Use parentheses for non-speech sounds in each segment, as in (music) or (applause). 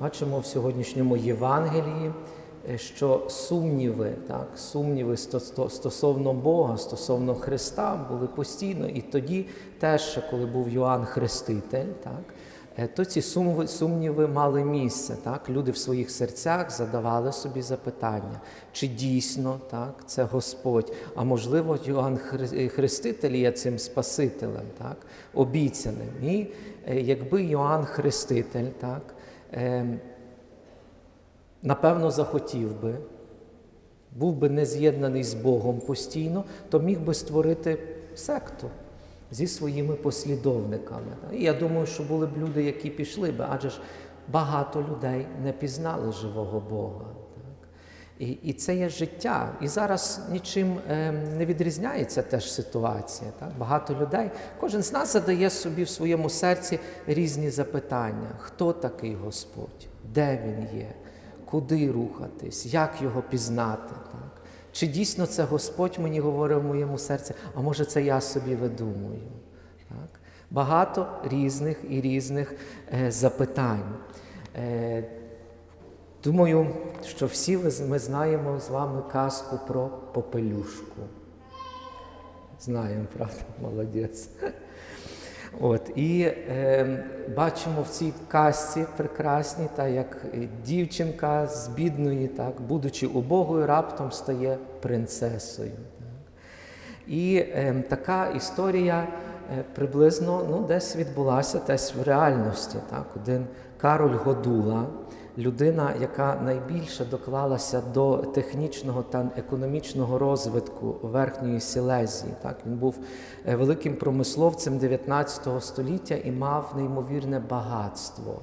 Бачимо в сьогоднішньому Євангелії, е, що сумніви, так, сумніви сто- сто- стосовно Бога, стосовно Христа були постійно. І тоді, теж, коли був Йоанн Хреститель, так, е, то ці сумніви, сумніви мали місце. Так? Люди в своїх серцях задавали собі запитання, чи дійсно так, це Господь, а можливо, Йоанн Хреститель є цим Спасителем, так, обіцяним. І е, якби Йоанн Хреститель, так, напевно, захотів би, був би не з'єднаний з Богом постійно, то міг би створити секту зі своїми послідовниками. І я думаю, що були б люди, які пішли би, адже ж багато людей не пізнали живого Бога. І, і це є життя. І зараз нічим ем, не відрізняється теж ситуація. Так? Багато людей, кожен з нас задає собі в своєму серці різні запитання: хто такий Господь, де він є, куди рухатись, як його пізнати. Так? Чи дійсно це Господь мені говорив в моєму серці, а може це я собі видумую? Так? Багато різних і різних е, запитань. Е, Думаю, що всі ми знаємо з вами казку про попелюшку. Знаємо, правда, (laughs) молодець. От, і е, бачимо в цій казці прекрасній, та як дівчинка з бідної, так, будучи убогою, раптом стає принцесою. Так. І е, така історія е, приблизно ну, десь відбулася десь в реальності. Так. Один Кароль Годула, людина, яка найбільше доклалася до технічного та економічного розвитку Верхньої Сілезії. Так. Він був е, великим промисловцем 19 століття і мав неймовірне багатство.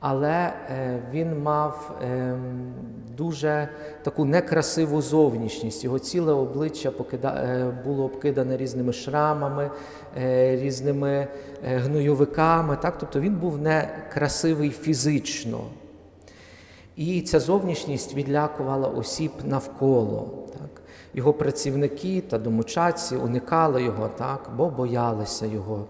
Але е, він мав е, дуже таку некрасиву зовнішність. Його ціле обличчя е, було обкидане різними шрамами, різними гнойовиками. Так? Тобто він був некрасивий фізично. І ця зовнішність відлякувала осіб навколо. Так? Його працівники та домочадці уникали його, так? бо боялися його.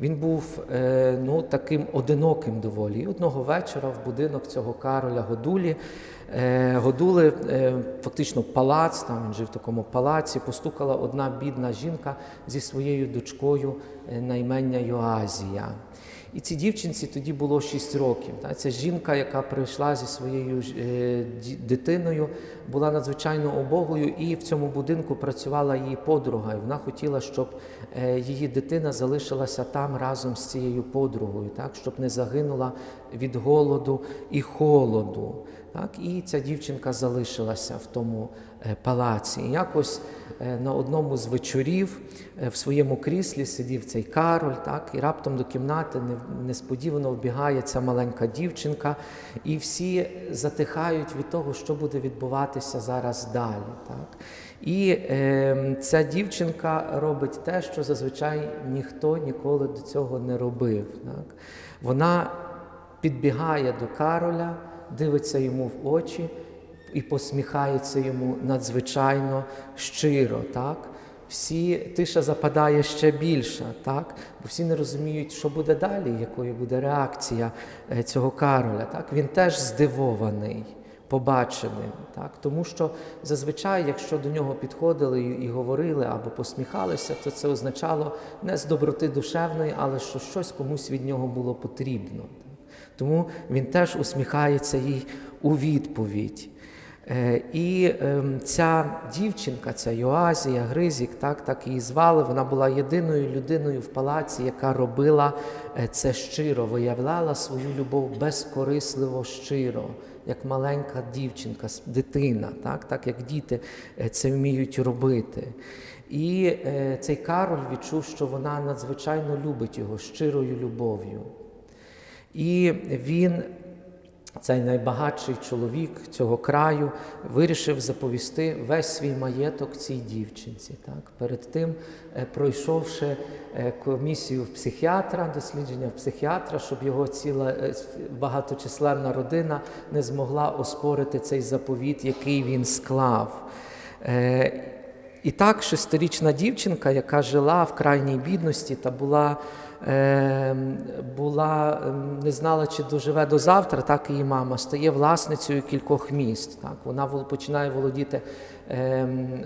Він був е, ну, таким одиноким доволі. І одного вечора в будинок цього Кароля Годулі е, Годули, е, фактично палац, там він жив в такому палаці, постукала одна бідна жінка зі своєю дочкою е, на імення Йоазія. І цій дівчинці тоді було 6 років. Ця жінка, яка прийшла зі своєю е, дитиною, була надзвичайно обогою, і в цьому будинку працювала її подруга. І вона хотіла, щоб е, її дитина залишилася там разом з цією подругою, так? щоб не загинула від голоду і холоду. Так? І ця дівчинка залишилася в тому палаці. І якось е, на одному з вечорів е, в своєму кріслі сидів цей Кароль, так? і раптом до кімнати несподівано вбігає ця маленька дівчинка, і всі затихають від того, що буде відбуватися зараз далі. Так? І е, ця дівчинка робить те, що зазвичай ніхто ніколи до цього не робив. Так? Вона підбігає до Кароля, дивиться йому в очі і посміхається йому надзвичайно щиро. Так? Всі тиша западає ще більша, так? бо всі не розуміють, що буде далі, якою буде реакція е, цього Кароля. Так? Він теж здивований побаченим. Так? Тому що зазвичай, якщо до нього підходили і, говорили або посміхалися, то це означало не з доброти душевної, але що щось комусь від нього було потрібно. Тому він теж усміхається їй у відповідь. Е, І ем, ця дівчинка, ця Йоазія, Гризік, так, так її звали, вона була єдиною людиною в палаці, яка робила е, це щиро, виявляла свою любов безкорисливо щиро, як маленька дівчинка, дитина, так, так як діти е, це вміють робити. І цей Кароль відчув, що вона надзвичайно любить його щирою любов'ю. І він, цей найбагатший чоловік цього краю, вирішив заповісти весь свій маєток цій дівчинці. Так? Перед тим, е, пройшовши е, комісію в психіатра, дослідження в психіатра, щоб його ціла е, багаточисленна родина не змогла оспорити цей заповіт, який він склав. І так, шестирічна дівчинка, яка жила в крайній бідності та була е, була, ем, не знала, чи доживе до завтра, так її мама стає власницею кількох міст. Так. Вона починає володіти ем,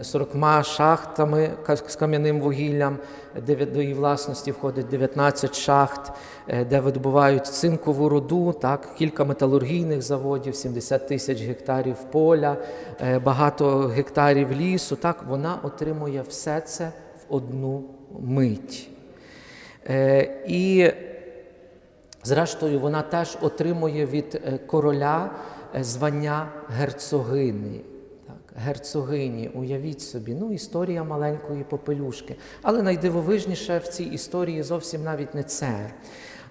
40 шахтами з кам'яним вугіллям, де до її власності входить 19 шахт, е, де видобувають цинкову руду, так, кілька металургійних заводів, 70 тисяч гектарів поля, е, багато гектарів лісу. Так, вона отримує все це в одну мить. Е, І Зрештою, вона теж отримує від короля звання герцогині. Герцогині, уявіть собі, ну історія маленької попелюшки. Але найдивовижніше в цій історії зовсім навіть не це.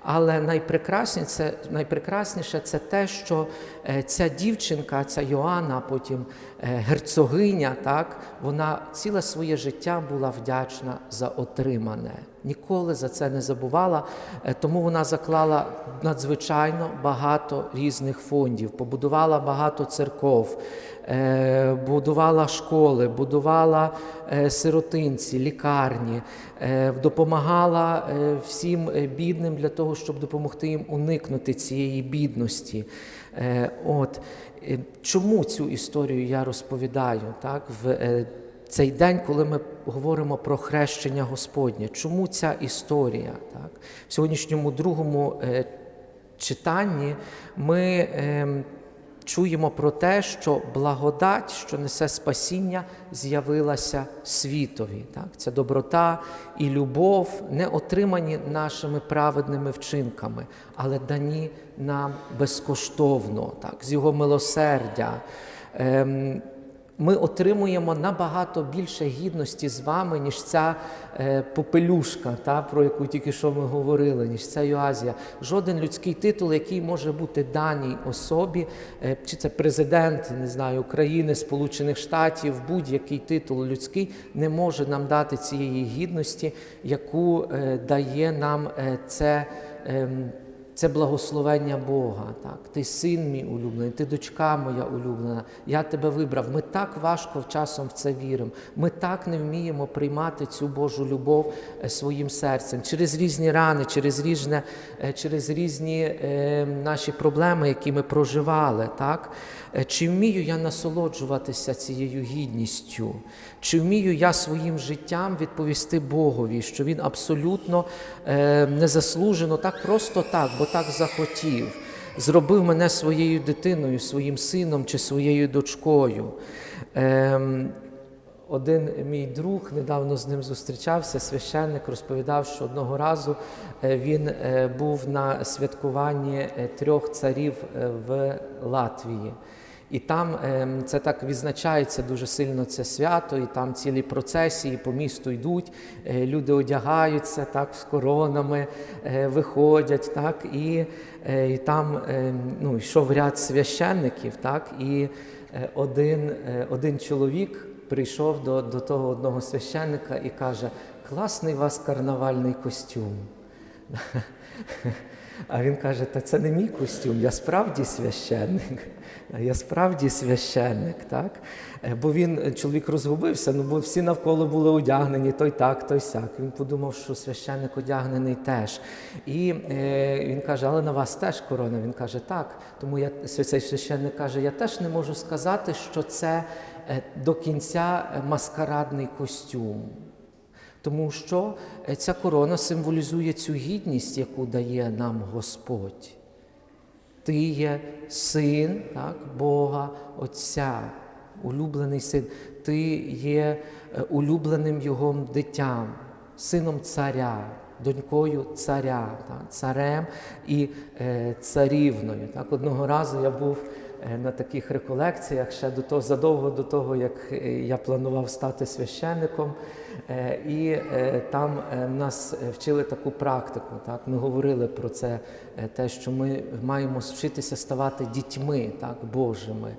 Але найпрекрасніше найпрекрасніше це те, що е, ця дівчинка, ця Йоанна, потім е, герцогиня, так, вона ціле своє життя була вдячна за отримане. Ніколи за це не забувала, е, тому вона заклала надзвичайно багато різних фондів, побудувала багато церков, е, будувала школи, будувала е, сиротинці, лікарні, допомагала всім бідним для того, щоб допомогти їм уникнути цієї бідності. От. Чому цю історію я розповідаю так? В цей день, коли ми говоримо про хрещення Господнє. Чому ця історія? Так? В сьогоднішньому другому е, читанні ми ем, чуємо про те, що благодать, що несе спасіння, з'явилася світові. Так? Це доброта і любов, не отримані нашими праведними вчинками, але дані нам безкоштовно, так? з його милосердя. Ем, ми отримуємо набагато більше гідності з вами, ніж ця е, попелюшка, та, про яку тільки що ми говорили, ніж ця Юазія. Жоден людський титул, який може бути даній особі, е, чи це президент, не знаю, України, Сполучених Штатів, будь-який титул людський, не може нам дати цієї гідності, яку е, дає нам це. Це благословення Бога. Так? Ти син мій улюблений, ти дочка моя улюблена, я тебе вибрав. Ми так важко часом в це віримо. Ми так не вміємо приймати цю Божу любов е, своїм серцем через різні рани, через різне, е, через різні е, наші проблеми, які ми проживали. Так? Е, Чи вмію я насолоджуватися цією гідністю? Чи вмію я своїм життям відповісти Богові, що Він абсолютно е, незаслужено, так просто так, бо так захотів, зробив мене своєю дитиною, своїм сином чи своєю дочкою. Ем, один мій друг недавно з ним зустрічався, священник розповідав, що одного разу е, він е, був на святкуванні е, трьох царів в Латвії. І там ем, це так відзначається дуже сильно це свято, і там цілі процесії по місту йдуть, е, люди одягаються так з коронами, е, виходять, так, і, е, і там ем, ну, йшов ряд священників, так, і один, один чоловік прийшов до, до того одного священника і каже: класний у вас карнавальний костюм. (laughs) А він каже: Та це не мій костюм, я справді священник. Я справді священник, так? Е, Бо він, е, чоловік розгубився, ну бо всі навколо були одягнені, той так, той сяк. Він подумав, що священник одягнений теж. І е, він каже, але на вас теж корона. Він каже, так. Тому я цей священник каже, я теж не можу сказати, що це е, до кінця маскарадний костюм. Тому що е, ця корона символізує цю гідність, яку дає нам Господь. Ти є син так, Бога Отця, улюблений син. Ти є е, улюбленим Його дитям, сином царя, донькою царя, так, царем і е, царівною. Так. Одного разу я був на таких реколекціях ще до того, задовго до того, як е, я планував стати священником. Е, І е, там е, нас е, вчили таку практику. Так? Ми говорили про це, е, те, що ми маємо вчитися ставати дітьми так, Божими, е,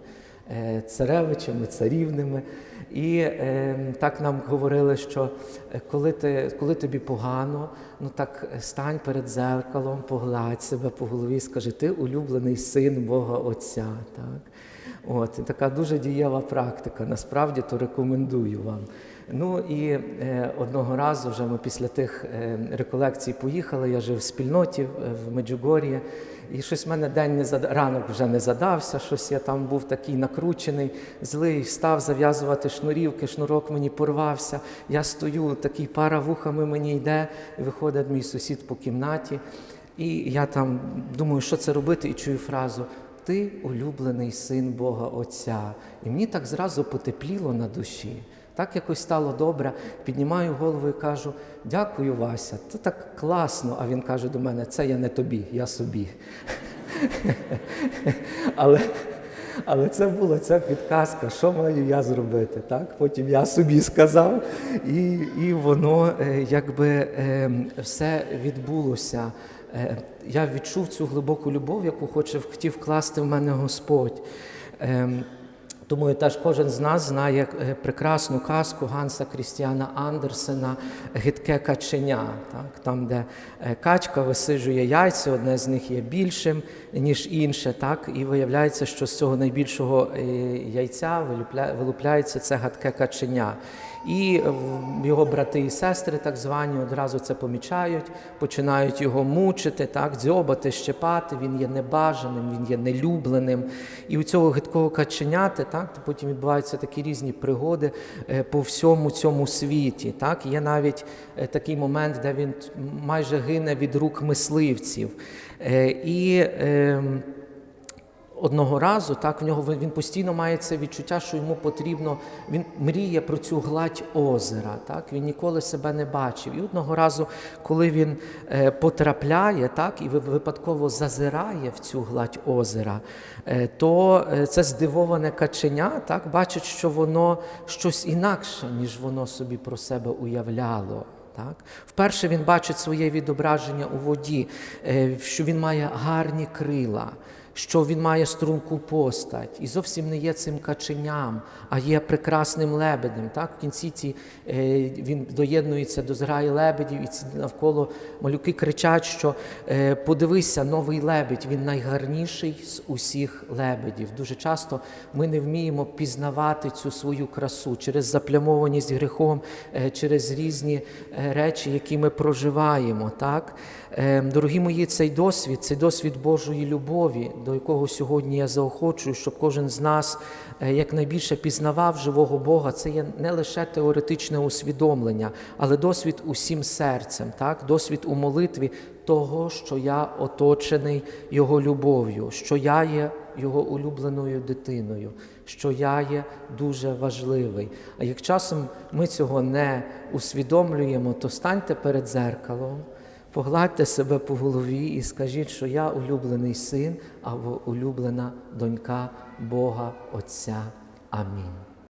царевичами, царівними. І е, так нам говорили, що е, коли, ти, коли тобі погано, ну так е, стань перед зеркалом, погладь себе по голові скажи, ти улюблений син Бога Отця. Так? От, така дуже дієва практика. Насправді то рекомендую вам. Ну і е, одного разу вже ми після тих е, реколекцій поїхали. Я жив в спільноті е, в Меджугор'ї, і щось в мене день не зад... ранок вже не задався. Щось я там був такий накручений, злий, став зав'язувати шнурівки, шнурок мені порвався. Я стою, такий пара вухами мені йде, і виходить мій сусід по кімнаті. І я там думаю, що це робити, і чую фразу Ти улюблений син Бога Отця. І мені так зразу потепліло на душі. Так якось стало добре. Піднімаю голову і кажу: дякую, Вася, це так класно. А він каже до мене: це я не тобі, я собі. (laughs) Але, але це була ця підказка, що маю я зробити. Так? Потім я собі сказав, і, і воно е, якби е, все відбулося. Е, Я відчув цю глибоку любов, яку хоче хотів вкласти в мене Господь. І теж кожен з нас знає е, прекрасну казку Ганса Крістіана Андерсена Гидке каченя, так? там, де е, качка висиджує яйця, одне з них є більшим, ніж інше. Так? І виявляється, що з цього найбільшого е, яйця вилупляється це гадке каченя. І його брати і сестри, так звані, одразу це помічають, починають його мучити, так, дзьобати, щепати. Він є небажаним, він є нелюбленим. І у цього гидкого каченяти, так, потім відбуваються такі різні пригоди е, по всьому цьому світі. Так. Є навіть е, такий момент, де він майже гине від рук мисливців. Е, І ем, Одного разу так в нього він постійно має це відчуття, що йому потрібно. Він мріє про цю гладь озера. Так він ніколи себе не бачив. І одного разу, коли він е, потрапляє, так і ви- випадково зазирає в цю гладь озера, е, то е, це здивоване каченя, так бачить, що воно щось інакше, ніж воно собі про себе уявляло. Так? Вперше він бачить своє відображення у воді, що він має гарні крила, що він має струнку постать і зовсім не є цим каченям, а є прекрасним лебедем. Так? В кінці ці, е, він доєднується до зграї лебедів, і ці навколо малюки кричать, що е, подивися, новий лебедь, він найгарніший з усіх лебедів. Дуже часто ми не вміємо пізнавати цю свою красу через заплямованість гріхом, е, через різні е, речі, які ми проживаємо. Так? Е, Дорогі мої, цей досвід, цей досвід Божої любові, до якого сьогодні я заохочую, щоб кожен з нас е, якнайбільше пізнавав живого Бога. Це є не лише теоретичне усвідомлення, але досвід усім серцем, так? досвід у молитві того, що я оточений Його любов'ю, що я є Його улюбленою дитиною, що я є дуже важливий. А як часом ми цього не усвідомлюємо, то станьте перед зеркалом. Погладьте себе по голові і скажіть, що я улюблений син або улюблена донька Бога Отця. Амінь.